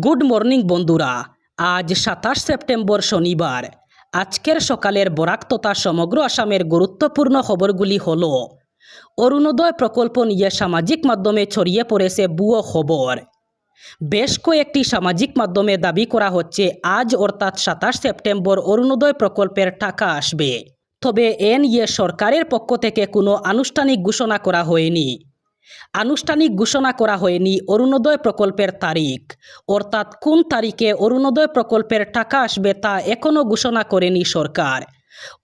Good morning বন্ধুরা। আজ সাতাশ সেপ্টেম্বর শনিবার। আজকের সকালের বরাক তথা সমগ্র আসামের গুরুত্বপূর্ণ খবরগুলি হল, অরুণোদয় প্রকল্প নিয়ে সামাজিক মাধ্যমে ছড়িয়ে পড়েছে ভুয়ো খবর। বেশ কয়েকটি সামাজিক মাধ্যমে দাবি করা হচ্ছে, আজ অর্থাৎ সাতাশ সেপ্টেম্বর অরুণোদয় প্রকল্পের টাকা আসবে। তবে এ নিয়ে সরকারের পক্ষ থেকে কোনো আনুষ্ঠানিক ঘোষণা করা হয়নি। আনুষ্ঠানিক ঘোষণা করা হয়নি অরুণোদয় প্রকল্পের তারিখ। অর্থাৎ কোন তারিখে অরুণোদয় প্রকল্পের টাকা আসবে তা এখনও ঘোষণা করেনি সরকার।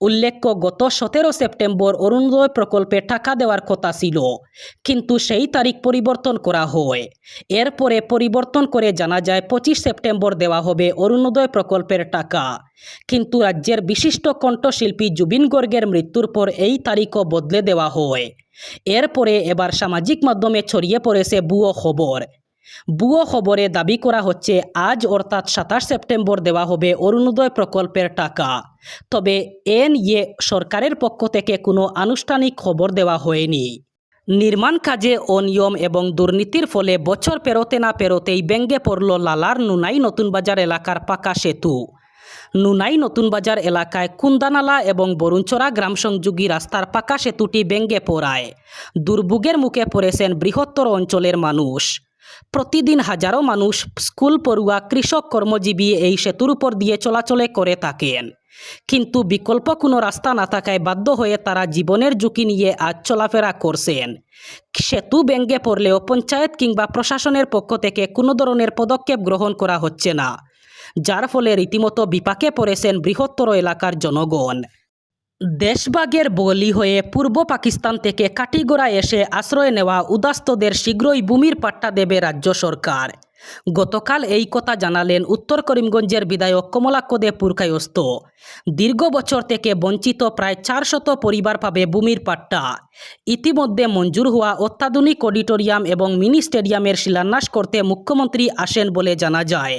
উল্লেখ্য, গত সতেরো সেপ্টেম্বর অরুণোদয় প্রকল্পে টাকা দেওয়ার কথা ছিল, কিন্তু সেই তারিখ পরিবর্তন করা হয়। এরপরে পরিবর্তন করে জানা যায়, পঁচিশ সেপ্টেম্বর দেওয়া হবে অরুণোদয় প্রকল্পের টাকা। কিন্তু রাজ্যের বিশিষ্ট কণ্ঠশিল্পী জুবিন গর্গের মৃত্যুর পর এই তারিখও বদলে দেওয়া হয়। এরপরে এবার সামাজিক মাধ্যমে ছড়িয়ে পড়েছে ভুয়ো খবর। ভুয়ো খবরে দাবি করা হচ্ছে, আজ অর্থাৎ সাতাশ সেপ্টেম্বর দেওয়া হবে অরুণোদয় প্রকল্পের টাকা। তবে এ নিয়ে সরকারের পক্ষ থেকে কোনো আনুষ্ঠানিক খবর দেওয়া হয়নি। নির্মাণ কাজে অনিয়ম এবং দুর্নীতির ফলে বছর পেরোতে না পেরোতেই ব্যঙ্গে পড়ল লালার নুনাই নতুন বাজার এলাকার পাকা সেতু। নুনাই নতুন বাজার এলাকায় কুন্দানালা এবং বরুণচরা গ্রাম সংযোগী রাস্তার পাকা সেতুটি ব্যঙ্গে পড়ায়। দুর্ভোগের মুখে পড়েছেন বৃহত্তর অঞ্চলের মানুষ। প্রতিদিন হাজারো মানুষ স্কুল পড়ুয়া কৃষক কর্মজীবী এই সেতুর উপর দিয়ে চলাচলে করে থাকেন। কিন্তু বিকল্প কোনো রাস্তা না থাকায় বাধ্য হয়ে তারা জীবনের ঝুঁকি নিয়ে আজ চলাফেরা করছেন। সেতু ব্যঙ্গে পড়লেও পঞ্চায়েত কিংবা প্রশাসনের পক্ষ থেকে কোনো ধরনের পদক্ষেপ গ্রহণ করা হচ্ছে না, যার ফলে রীতিমতো বিপাকে পড়েছেন বৃহত্তর এলাকার জনগণ। দেশভাগের বলি হয়ে পূর্ব পাকিস্তান থেকে কাটিগোড়া এসে আশ্রয় নেওয়া উদাস্তদের শীঘ্রই ভূমির পাট্টা দেবে রাজ্য সরকার। গতকাল এই কথা জানালেন উত্তর করিমগঞ্জের বিধায়ক কমলাক্ষ দে পুরকায়স্ত দীর্ঘ বছর থেকে বঞ্চিত প্রায় চারশত পরিবার পাবে ভূমির পাট্টা। ইতিমধ্যে মঞ্জুর হওয়া অত্যাধুনিক অডিটোরিয়াম এবং মিনি স্টেডিয়ামের শিলান্যাস করতে মুখ্যমন্ত্রী আসেন বলে জানা যায়।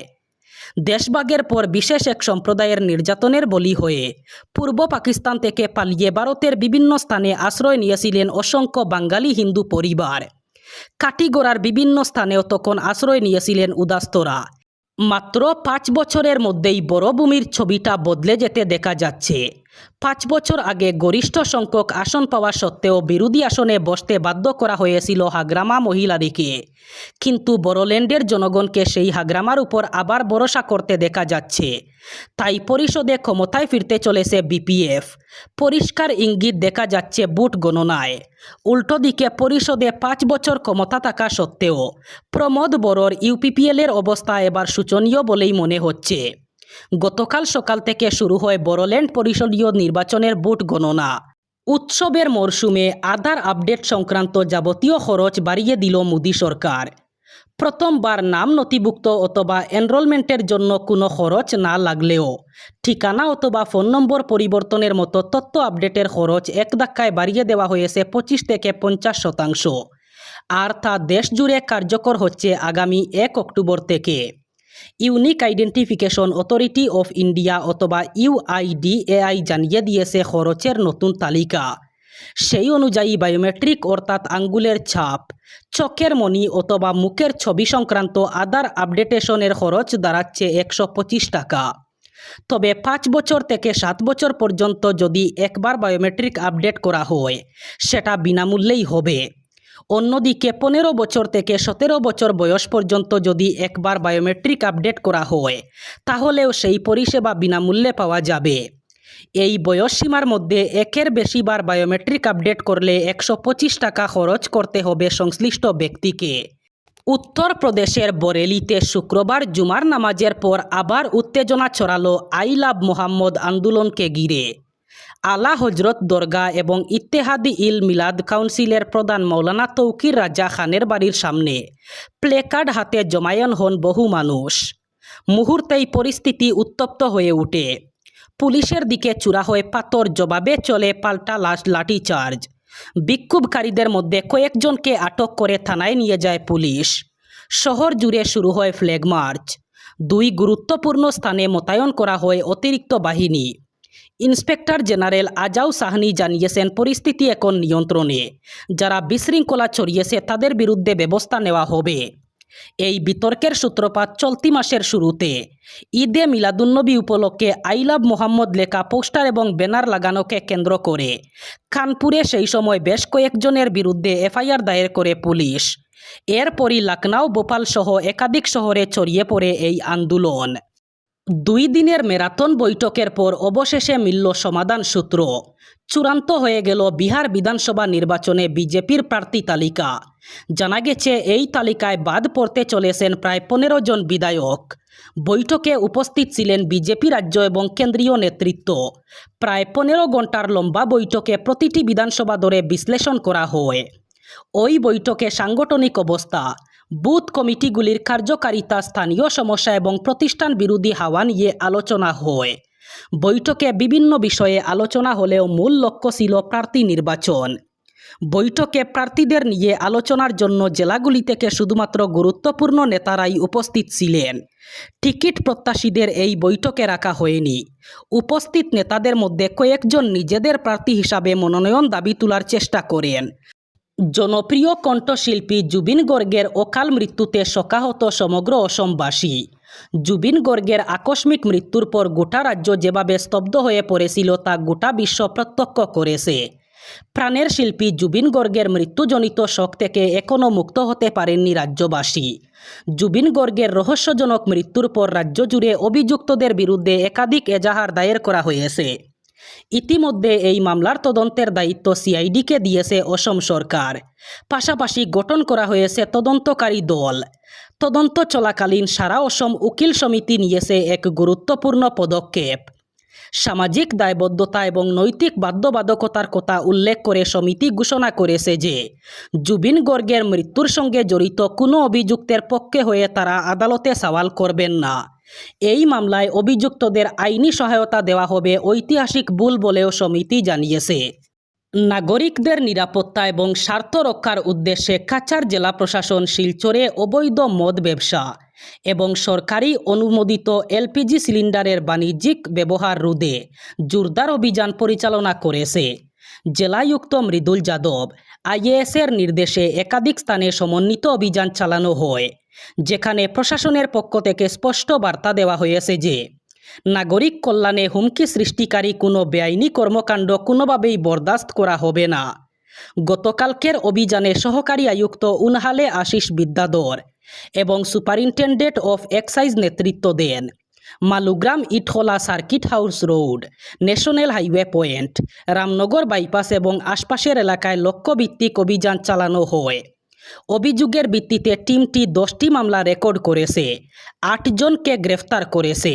দেশভাগের পর বিশেষ এক সম্প্রদায়ের নির্যাতনের বলি হয়ে। পূর্ব পাকিস্তান থেকে পালিয়ে ভারতের বিভিন্ন স্থানে আশ্রয় নিয়েছিলেন অসংখ্য বাঙালি হিন্দু পরিবার। কাটিগোড়ার বিভিন্ন স্থানেও তখন আশ্রয় নিয়েছিলেন উদাস্তরা। মাত্র পাঁচ বছরের মধ্যেই বড়ভূমির ছবিটা বদলে যেতে দেখা যাচ্ছে। পাঁচ বছর আগে গরিষ্ঠ সংখ্যক আসন পাওয়া সত্ত্বেও বিরোধী আসনে বসতে বাধ্য করা হয়েছিল হাগ্রামা মহিলাদিকে। কিন্তু বড়োল্যান্ডের জনগণকে সেই হাগ্রামার উপর আবার ভরসা করতে দেখা যাচ্ছে। তাই পরিষদে ক্ষমতায় ফিরতে চলেছে বিপিএফ। পরিষ্কার ইঙ্গিত দেখা যাচ্ছে বুট গণনায়। উল্টো দিকে পরিষদে পাঁচ বছর ক্ষমতা থাকা সত্ত্বেও প্রমোদ বড়োর ইউপিপিএলের অবস্থা এবার শোচনীয় বলেই মনে হচ্ছে। গতকাল সকাল থেকে শুরু হয় বড়োল্যান্ড পরিষদীয় নির্বাচনের ভোট গণনা। উৎসবের মরশুমে আধার আপডেট সংক্রান্ত যাবতীয় খরচ বাড়িয়ে দিল মোদী সরকার। প্রথমবার নাম নথিভুক্ত অথবা এনরোলমেন্টের জন্য কোনো খরচ না লাগলেও, ঠিকানা অথবা ফোন নম্বর পরিবর্তনের মতো তথ্য আপডেটের খরচ এক ধাক্কায় বাড়িয়ে দেওয়া হয়েছে পঁচিশ থেকে পঞ্চাশ শতাংশ। আর তা দেশজুড়ে কার্যকর হচ্ছে আগামী এক অক্টোবর থেকে। Unique identification authority of India অথবা ইউআইডিএআই জানিয়ে দিয়েছে খরচের নতুন তালিকা। সেই অনুযায়ী বায়োমেট্রিক অর্থাৎ আঙ্গুলের ছাপ, চোখের মনি অথবা মুখের ছবি সংক্রান্ত আধার আপডেটেশনের খরচ দাঁড়াচ্ছে একশো পঁচিশ টাকা। তবে পাঁচ বছর থেকে সাত বছর পর্যন্ত যদি একবার বায়োমেট্রিক আপডেট করা হয়, সেটা বিনামূল্যেই হবে। অন্যদিকে পনেরো বছর থেকে সতেরো বছর বয়স পর্যন্ত যদি একবার বায়োমেট্রিক আপডেট করা হয়, তাহলেও সেই পরিষেবা বিনামূল্যে পাওয়া যাবে। এই বয়সসীমার মধ্যে একের বেশিবার বায়োমেট্রিক আপডেট করলে একশো পঁচিশ টাকা খরচ করতে হবে সংশ্লিষ্ট ব্যক্তিকে। উত্তরপ্রদেশের বরেলিতে শুক্রবার জুমার নামাজের পর আবার উত্তেজনা ছড়ালো আই লাভ মোহাম্মদ আন্দোলনকে ঘিরে। আলা হজরত দরগা এবং ইত্তেহাদি ইল মিলাদ কাউন্সিলের প্রধান মৌলানা তৌকির রাজা খানের বাড়ির সামনে। প্লেকার্ড হাতে জমায়েন হন বহু মানুষ। মুহূর্তেই পরিস্থিতি উত্তপ্ত হয়ে ওঠে পুলিশের দিকে চূড়া হয়ে পাথর জবাবে চলে পাল্টা লাশ লাঠিচার্জ। বিক্ষোভকারীদের মধ্যে কয়েকজনকে আটক করে থানায় নিয়ে যায় পুলিশ। শহর জুড়ে শুরু হয় ফ্ল্যাগ মার্চ। দুই গুরুত্বপূর্ণ স্থানে মোতায়েন করা হয় অতিরিক্ত বাহিনী। ইন্সপেক্টর জেনারেল আজাউ সাহনি জানিয়েছেন, পরিস্থিতি এখন নিয়ন্ত্রণে। যারা বিশৃঙ্খলা ছড়িয়েছে, তাদের বিরুদ্ধে ব্যবস্থা নেওয়া হবে। এই বিতর্কের সূত্রপাত চলতি মাসের শুরুতে। ঈদে মিলাদুন্নবী উপলক্ষে আই লাভ মোহাম্মদ লেখা পোস্টার এবং ব্যানার লাগানোকে কেন্দ্র করে। কানপুরে সেই সময় বেশ কয়েকজনের বিরুদ্ধে এফআইআর দায়ের করে পুলিশ। এরপরই লখনউ ভোপাল সহ একাধিক শহরে ছড়িয়ে পড়ে এই আন্দোলন। দুই দিনের ম্যারাথন বৈঠকের পর অবশেষে মিলল সমাধান সূত্র। চূড়ান্ত হয়ে গেল বিহার বিধানসভা নির্বাচনে বিজেপির প্রার্থী তালিকা। জানা গেছে, এই তালিকায় বাদ পড়তে চলেছেন প্রায় পনেরো জন বিধায়ক। বৈঠকে উপস্থিত ছিলেন বিজেপি রাজ্য এবং কেন্দ্রীয় নেতৃত্ব। প্রায় পনেরো ঘণ্টার লম্বা বৈঠকে প্রতিটি বিধানসভা দরে বিশ্লেষণ করা হয়। ওই বৈঠকে সাংগঠনিক অবস্থা বুথ কমিটিগুলির কার্যকারিতা, স্থানীয় সমস্যা এবং প্রতিষ্ঠান বিরোধী হাওয়া নিয়ে আলোচনা হয়। বৈঠকে বিভিন্ন বিষয়ে আলোচনা হলেও মূল লক্ষ্য ছিল প্রার্থী নির্বাচন। বৈঠকে প্রার্থীদের নিয়ে আলোচনার জন্য জেলাগুলি থেকে শুধুমাত্র গুরুত্বপূর্ণ নেতারাই উপস্থিত ছিলেন। টিকিট প্রত্যাশীদের এই বৈঠকে রাখা হয়নি। উপস্থিত নেতাদের মধ্যে কয়েকজন নিজেদের প্রার্থী হিসাবে মনোনয়ন দাবি তোলার চেষ্টা করেন। জনপ্রিয় কণ্ঠশিল্পী জুবিন গর্গের অকাল মৃত্যুতে শোকাহত সমগ্র অসমবাসী। জুবিন গর্গের আকস্মিক মৃত্যুর পর গোটা রাজ্য যেভাবে স্তব্ধ হয়ে পড়েছিল, তা গোটা বিশ্ব প্রত্যক্ষ করেছে। প্রাণের শিল্পী জুবিন গর্গের মৃত্যুজনিত শোক থেকে এখনও মুক্ত হতে পারেননি রাজ্যবাসী। জুবিন গর্গের রহস্যজনক মৃত্যুর পর রাজ্য জুড়ে অভিযুক্তদের বিরুদ্ধে একাধিক এজাহার দায়ের করা হয়েছে। ইতিমধ্যে এই মামলার তদন্তের দায়িত্ব সিআইডিকে দিয়েছে অসম সরকার। পাশাপাশি গঠন করা হয়েছে তদন্তকারী দল। তদন্ত চলাকালীন সারা অসম উকিল সমিতি নিয়েছে এক গুরুত্বপূর্ণ পদক্ষেপ। সামাজিক দায়বদ্ধতা এবং নৈতিক বাধ্যবাধকতার কথা উল্লেখ করে সমিতি ঘোষণা করেছে যে, জুবিন গর্গের মৃত্যুর সঙ্গে জড়িত কোনো অভিযুক্তের পক্ষে হয়ে তারা আদালতে সওয়াল করবেন না। এই মামলায় অভিযুক্তদের আইনি সহায়তা দেওয়া হবে ঐতিহাসিক ভুল বলেও সমিতি জানিয়েছে। নাগরিকদের নিরাপত্তা এবং স্বার্থ রক্ষার উদ্দেশ্যে কাছাড় জেলা প্রশাসন শিলচরে অবৈধ মদ ব্যবসা এবং সরকারি অনুমোদিত এলপিজি সিলিন্ডারের বাণিজ্যিক ব্যবহার রোধে জোরদার অভিযান পরিচালনা করেছে। জেলায়ুক্ত মৃদুল যাদব, আইএএসের নির্দেশে একাধিক স্থানে সমন্বিত অভিযান চালানো হয়। যেখানে প্রশাসনের পক্ষ থেকে স্পষ্ট বার্তা দেওয়া হয়েছে যে, নাগরিক কল্যাণে হুমকি সৃষ্টিকারী কোনো বেআইনি কর্মকাণ্ড কোনোভাবেই বরদাস্ত করা হবে না। গতকালকের অভিযানে সহকারী আয়ুক্ত উনহালে আশিস বিদ্যাধর এবং সুপারিনটেন্ডেন্ট অফ এক্সাইজ নেতৃত্ব দেন। Malugram Itkhola circuit house road, national highway point, Ramnagar bypass এবং আশপাশের এলাকায় লক্ষ্যভিত্তিক অভিযান চালানো হয়। অভিযোগের ভিত্তিতে টিমটি দশটি মামলা রেকর্ড করেছে, আটজনকে গ্রেফতার করেছে।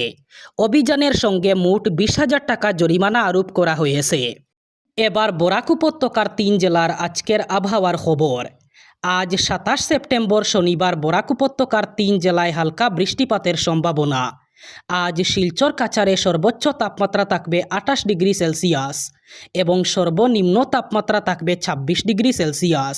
অভিযানের সঙ্গে মোট বিশ হাজার টাকা জরিমানা আরোপ করা হয়েছে। এবার বরাক উপত্যকার তিন জেলার আজকের আবহাওয়ার খবর। আজ সাতাশ সেপ্টেম্বর শনিবার বরাক উপত্যকার তিন জেলায় হালকা বৃষ্টিপাতের সম্ভাবনা। আজ শিলচর কাছারে সর্বোচ্চ তাপমাত্রা থাকবে আঠাশ ডিগ্রি সেলসিয়াস এবং সর্বনিম্ন তাপমাত্রা থাকবে ছাব্বিশ ডিগ্রি সেলসিয়াস।